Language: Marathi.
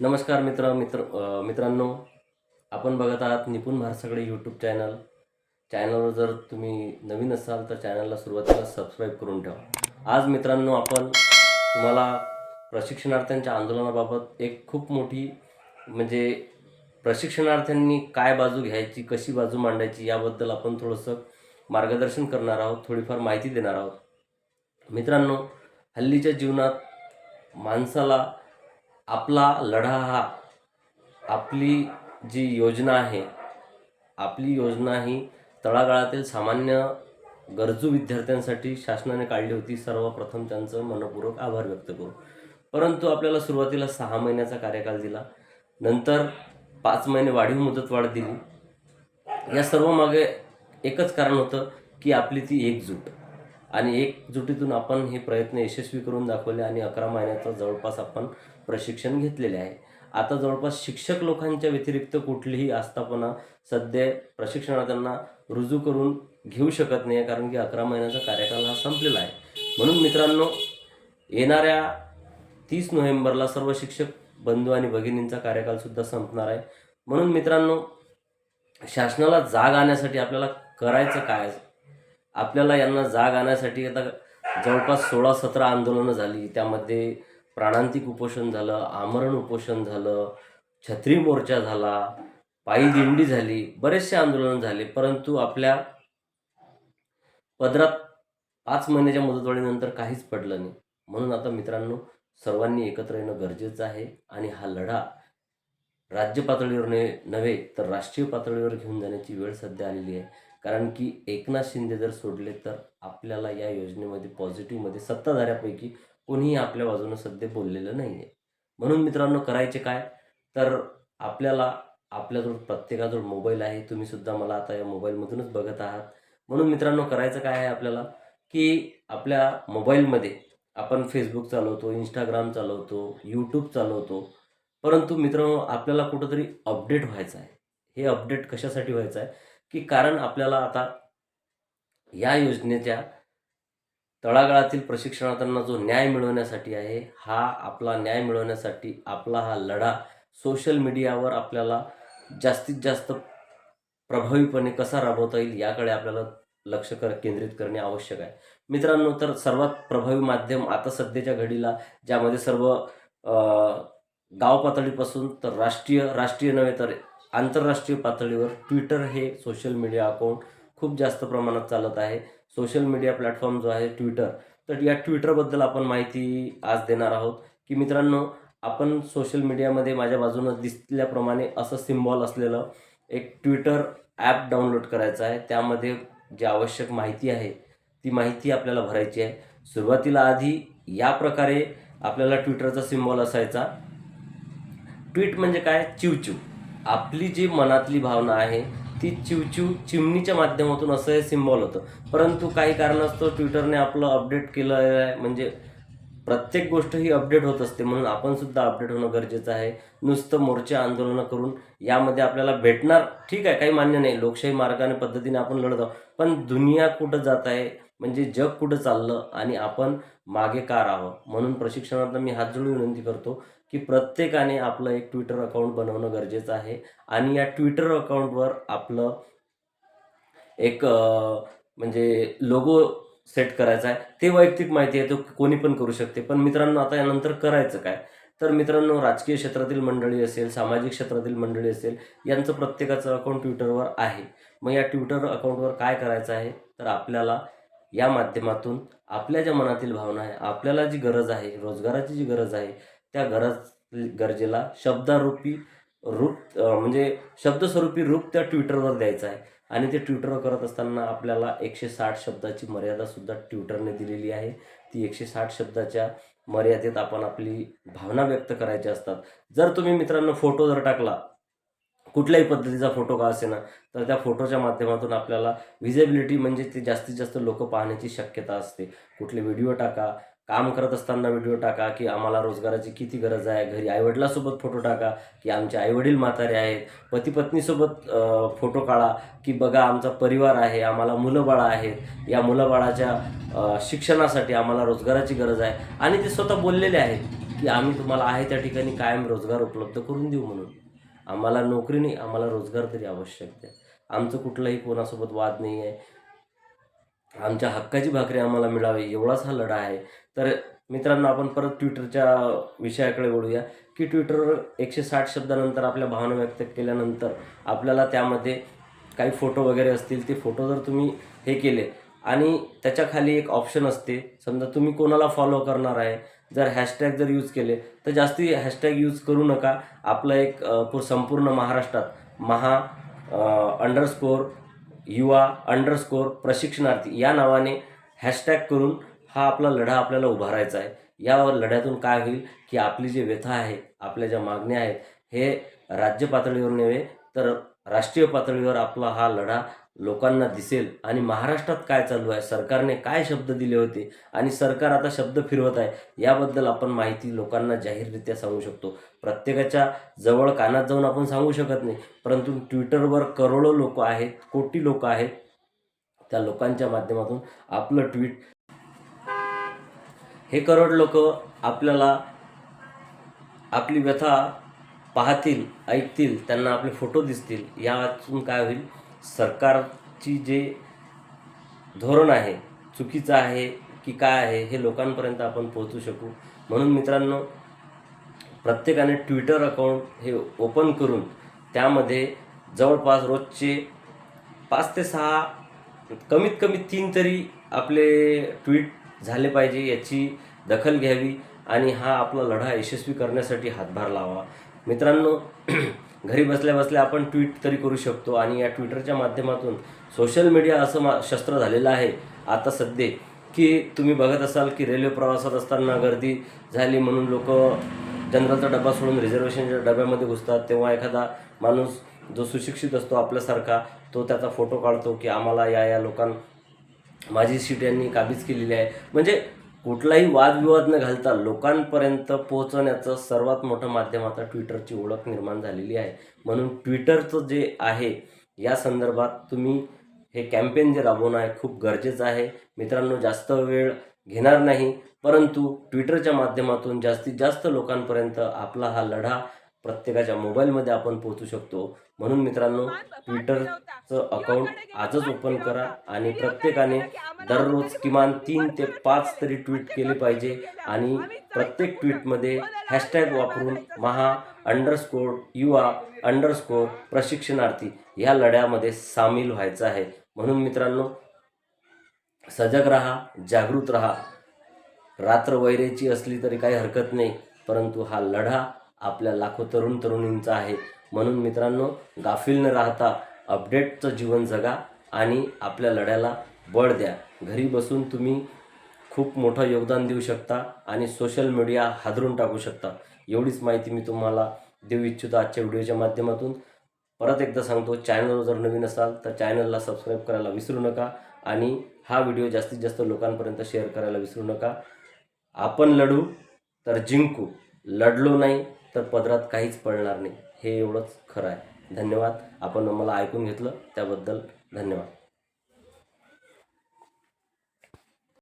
नमस्कार मित्र मित्र मित्रांनो. आपण बघत आहात निपुण भारसाकडे यूट्यूब चॅनल चॅनलवर जर तुम्ही नवीन असाल तर चॅनलला सुरुवातीला सबस्क्राईब करून ठेवा. आज मित्रांनो आपण तुम्हाला प्रशिक्षणार्थ्यांच्या आंदोलनाबाबत एक खूप मोठी म्हणजे प्रशिक्षणार्थ्यांनी काय बाजू घ्यायची कशी बाजू मांडायची याबद्दल आपण थोडंसं मार्गदर्शन करणार आहोत थोडीफार माहिती देणार आहोत. मित्रांनो हल्लीच्या जीवनात माणसाला आपला लढा हा आपली जी योजना आहे आपली योजना ही तळागाळातील सामान्य गरजू विद्यार्थ्यांसाठी शासनाने काढली होती. सर्वप्रथम त्यांचं मनपूर्वक आभार व्यक्त करू. परंतु आपल्याला सुरुवातीला सहा महिन्याचा कार्यकाल दिला. नंतर पाच महिने वाढीव मुदतवाढ दिली. या सर्व मागे एकच कारण होतं की आपली ती एकजूट. आणि एकजुटीतून आपण हे प्रयत्न यशस्वी करून दाखवले आणि अकरा महिन्याचा जवळपास आपण प्रशिक्षण घेतलेले आहे. आता जवळपास शिक्षक लोकांच्या व्यतिरिक्त कुठलीही आस्थापना सध्या प्रशिक्षणार्थ्यांना रुजू करून घेऊ शकत नाही कारण की अकरा महिन्याचा कार्यकाल हा संपलेला आहे. म्हणून मित्रांनो येणाऱ्या तीस नोव्हेंबरला सर्व शिक्षक बंधू आणि भगिनींचा कार्यकाल सुद्धा संपणार आहे. म्हणून मित्रांनो शासनाला जाग आणण्यासाठी आपल्याला करायचं काय? आपल्याला यांना जाग आणण्यासाठी आता जवळपास सोळा सतरा आंदोलनं झाली. त्यामध्ये प्राणांतिक उपोषण झालं आमरण उपोषण झालं छत्री मोर्चा झाला पायी दिंडी झाली बरेचसे आंदोलन झाले परंतु आपल्या पदरात पाच महिन्याच्या मुदतवाढीनंतर काहीच पडलं नाही. म्हणून आता मित्रांनो सर्वांनी एकत्र येणं गरजेचं आहे आणि हा लढा राज्य पातळीवर नव्हे तर राष्ट्रीय पातळीवर घेऊन जाण्याची वेळ सध्या आलेली आहे. कारण की एकनाथ शिंदे जर सोडले तर आपल्याला या योजनेमध्ये पॉझिटिव्हमध्ये सत्ताधाऱ्यापैकी कोणीही आपल्या बाजूनं सध्या बोललेलं नाही आहे म्हणून मित्रांनो करायचे काय? तर आपल्याला आपल्याजवळ प्रत्येकाजवळ मोबाईल आहे. तुम्ही सुद्धा मला आता या मोबाईलमधूनच बघत आहात. म्हणून मित्रांनो करायचं काय आहे आपल्याला? की आपल्या मोबाईलमध्ये आपण फेसबुक चालवतो इंस्टाग्राम चालवतो यूट्यूब चालवतो. परंतु मित्रांनो आपल्याला कुठंतरी अपडेट व्हायचं आहे. हे अपडेट कशासाठी व्हायचं आहे? की कारण आपल्याला आता या योजनेच्या तळागाळातील प्रशिक्षणार्थ्यांना जो न्याय मिळवण्यासाठी आहे हा आपला न्याय मिळवण्यासाठी आपला हा लढा सोशल मीडियावर आपल्याला जास्तीत जास्त प्रभावीपणे कसा राबवता येईल याकडे आपल्याला लक्ष कर केंद्रित करणे आवश्यक आहे. मित्रांनो तर सर्वात प्रभावी माध्यम आता सध्याच्या घडीला ज्यामध्ये सर्व गाव पातळीपासून तर राष्ट्रीय राष्ट्रीय नव्हे तर आंतरराष्ट्रीय पातळीवर ट्विटर हे सोशल मीडिया अकाउंट खूप जास्त प्रमाणात चालत आहे. सोशल मीडिया प्लॅटफॉर्म जो आहे ट्विटर तर या ट्विटरबद्दल आपण माहिती आज देणार आहोत की मित्रांनो आपण सोशल मीडियामध्ये माझ्या बाजूनं दिसल्याप्रमाणे असं सिम्बॉल असलेलं एक ट्विटर ॲप डाउनलोड करायचं आहे. त्यामध्ये जी आवश्यक माहिती आहे ती माहिती आपल्याला भरायची आहे. सुरुवातीला आधी या प्रकारे आपल्याला ट्विटरचा सिम्बॉल असायचा. ट्विट म्हणजे काय? चिवचिव. आपली जी मनातली भावना आहे ती चिवचिव चिमणीच्या माध्यमातून असं हे सिम्बॉल होतं. परंतु काही कारणास्तव ट्विटरने आपलं अपडेट केलं आहे म्हणजे प्रत्येक गोष्ट ही अपडेट होत असते. म्हणून आपण सुद्धा अपडेट होणं गरजेचं आहे. नुसतं मोर्चा आंदोलनं करून यामध्ये आपल्याला भेटणार ठीक आहे काही मान्य नाही. लोकशाही मार्गाने पद्धतीने आपण लढत आहोत. पण दुनिया कुठं जात आहे म्हणजे जग कुठं चाललं आणि आपण मागे का राहावं? म्हणून प्रशिक्षणातून मी हात जोडून विनंती करतो की प्रत्येकाने आपलं एक ट्विटर अकाउंट बनवणं गरजेचं आहे. आणि या ट्विटर अकाउंटवर आपलं एक म्हणजे लोगो सेट करायचा आहे. ते वैयक्तिक माहिती आहे तो कोणी पण करू शकते. पण मित्रांनो आता यानंतर करायचं काय? तर मित्रांनो राजकीय क्षेत्रातील मंडळी असेल सामाजिक क्षेत्रातील मंडळी असेल यांचं प्रत्येकाचं अकाउंट ट्विटरवर आहे. मग या ट्विटर अकाउंटवर काय करायचं आहे? तर आपल्याला या माध्यमातून आपल्या ज्या मनातील भावना आहे आपल्याला जी गरज आहे रोजगाराची जी गरज आहे त्या गरज गरजेला शब्दारूपी रूप म्हणजे शब्दस्वरूपी रूप त्या ट्विटरवर द्यायचं आहे. आणि ते ट्विटरवर करत असताना आपल्याला एकशे साठ शब्दाची मर्यादासुद्धा ट्विटरने दिलेली आहे. ती एकशे साठ शब्दाच्या मर्यादेत आपण आपली भावना व्यक्त करायची असतात. जर तुम्ही मित्रांनो फोटो जर टाकला कुठल्याही पद्धतीचा फोटो का असेना तर त्या फोटोच्या माध्यमातून आपल्याला व्हिजिबिलिटी म्हणजे ते जास्तीत जास्त लोक पाहण्याची शक्यता असते. कुठले व्हिडिओ टाका काम करत असताना व्हिडिओ टाका की आम्हाला रोजगाराची किती गरज आहे घरी आईवडिलासोबत फोटो टाका की आमचे आईवडील म्हातारे आहेत पती पत्नीसोबत फोटो काढा की बघा आमचा परिवार आहे आम्हाला मुलंबाळं आहेत. या मुलंबाळाच्या शिक्षणासाठी आम्हाला रोजगाराची गरज आहे. आणि ते स्वतः बोललेले आहेत की आम्ही तुम्हाला आहे त्या ठिकाणी कायम रोजगार उपलब्ध करून देऊ म्हणून. आम्हाला नोकरी नाही आम्हाला रोजगार तरी आवश्यक आहे. आमचं कुठलाही कोणासोबत वाद नाही आहे. आमच्या हक्काची भाकरी आम्हाला मिळावी एवढाच हा लढा आहे. तर मित्रांनो आपण परत ट्विटरच्या विषयाकडे वळूया. की ट्विटरवर एकशे साठ शब्दानंतर आपल्या भावना व्यक्त केल्यानंतर आपल्याला त्यामध्ये काही फोटो वगैरे असतील ते फोटो जर तुम्ही हे केले आणि त्याच्याखाली एक ऑप्शन असते. समजा तुम्ही कोणाला फॉलो करणार आहे जर हॅशटॅग जर यूज केले तर जास्ती हॅशटॅग यूज करू नका. आपलं एक अ, संपूर्ण महाराष्ट्रात महा अंडरस्कोर युवा अंडरस्कोर प्रशिक्षणार्थी या नावाने हॅशटॅग करून हा आपला लढा आपल्याला उभारायचा आहे. या लढ्यातून काय होईल की आपली जी व्यथा आहे आपल्या ज्या मागण्या आहेत हे राज्य पातळीवर नव्हे तर राष्ट्रीय पातळीवर आपला हा लढा लोकांना दिसेल. आणि महाराष्ट्रात काय चालू आहे? सरकारने काय शब्द दिले होते? आणि सरकार आता शब्द फिरवत आहे याबद्दल आपण माहिती लोकांना जाहीररित्या सांगू शकतो. प्रत्येकाच्या जवळ कानात जाऊन आपण सांगू शकत नाही. परंतु ट्विटरवर करोडो लोक आहेत कोटी लोक आहेत. त्या लोकांच्या माध्यमातून आपलं ट्विट हे करोड लोक आपल्याला आपली व्यथा पाहतील ऐकतील त्यांना आपले फोटो दिसतील. यातून काय होईल? सरकारची जे धोरण आहे चुकीचं आहे की काय आहे हे लोकांपर्यंत आपण पोहोचू शकू. म्हणून मित्रांनो प्रत्येकाने ट्विटर अकाउंट हे ओपन करून त्यामध्ये जवळपास रोजचे पाच ते सहा कमीत कमी तीन तरी आपले ट्विट झाले पाहिजे याची दखल घ्यावी आणि हा आपला लढा यशस्वी करण्यासाठी हातभार लावा. मित्रांनो घरी बसल्या बसल्या आपण ट्विट तरी करू शकतो आणि या ट्विटरच्या माध्यमातून सोशल मीडिया असं मा शस्त्र झालेलं आहे आता सध्या. की तुम्ही बघत असाल की रेल्वे प्रवासात असताना गर्दी झाली म्हणून लोक जनरलचा डबा सोडून रिझर्वेशनच्या डब्यामध्ये घुसतात. तेव्हा एखादा माणूस जो सुशिक्षित असतो आपल्यासारखा तो त्याचा फोटो काढतो की आम्हाला या या लोकां माझी सीट यांनी काबीज केलेली आहे. म्हणजे कुठलाही वादविवाद न घालता लोकांपर्यंत पोहोचवण्याचं सर्वात मोठं माध्यम आता ट्विटरची ओळख निर्माण झालेली आहे. म्हणून ट्विटरचं जे आहे या संदर्भात तुम्ही हे कॅम्पेन जे राबवणं आहे खूप गरजेचं आहे. मित्रांनो जास्त वेळ घेणार नाही परंतु ट्विटरच्या माध्यमातून जास्तीत जास्त लोकांपर्यंत आपला हा लढा प्रत्येकाच्या मोबाईलमध्ये आपण पोहोचू शकतो. म्हणून मित्रांनो ट्विटरचं अकाउंट आजच ओपन करा आणि प्रत्येकाने दररोज किमान तीन ते पाच तरी ट्विट केले पाहिजे आणि प्रत्येक ट्विटमध्ये हॅशटॅग वापरून महा अंडरस्कोर युवा अंडरस्कोर प्रशिक्षणार्थी ह्या लढ्यामध्ये सामील व्हायचं आहे. म्हणून मित्रांनो सजग राहा जागृत राहा. रात्र वैरेची असली तरी काही हरकत नाही परंतु हा लढा आपल्या लाखो तरुण तरुणींचा आहे. म्हणून मित्रांनो गाफील न राहता अपडेटचं जीवन जगा आणि आपल्या लढ्याला बळ द्या. घरी बसून तुम्ही खूप मोठं योगदान देऊ शकता आणि सोशल मीडिया हादरून टाकू शकता. एवढीच माहिती मी तुम्हाला देऊ इच्छितो आजच्या व्हिडिओच्या माध्यमातून. परत एकदा सांगतो चॅनलवर जर नवीन असाल तर चॅनलला सबस्क्राईब करायला विसरू नका आणि हा व्हिडिओ जास्तीत जास्त लोकांपर्यंत शेअर करायला विसरू नका. आपण लढू तर जिंकू. लढलो नाही तर पदरात काहीच पडणार नाही. हे एवढंच खरं आहे. धन्यवाद. आपण मला ऐकून घेतलं. त्याबद्दल धन्यवाद.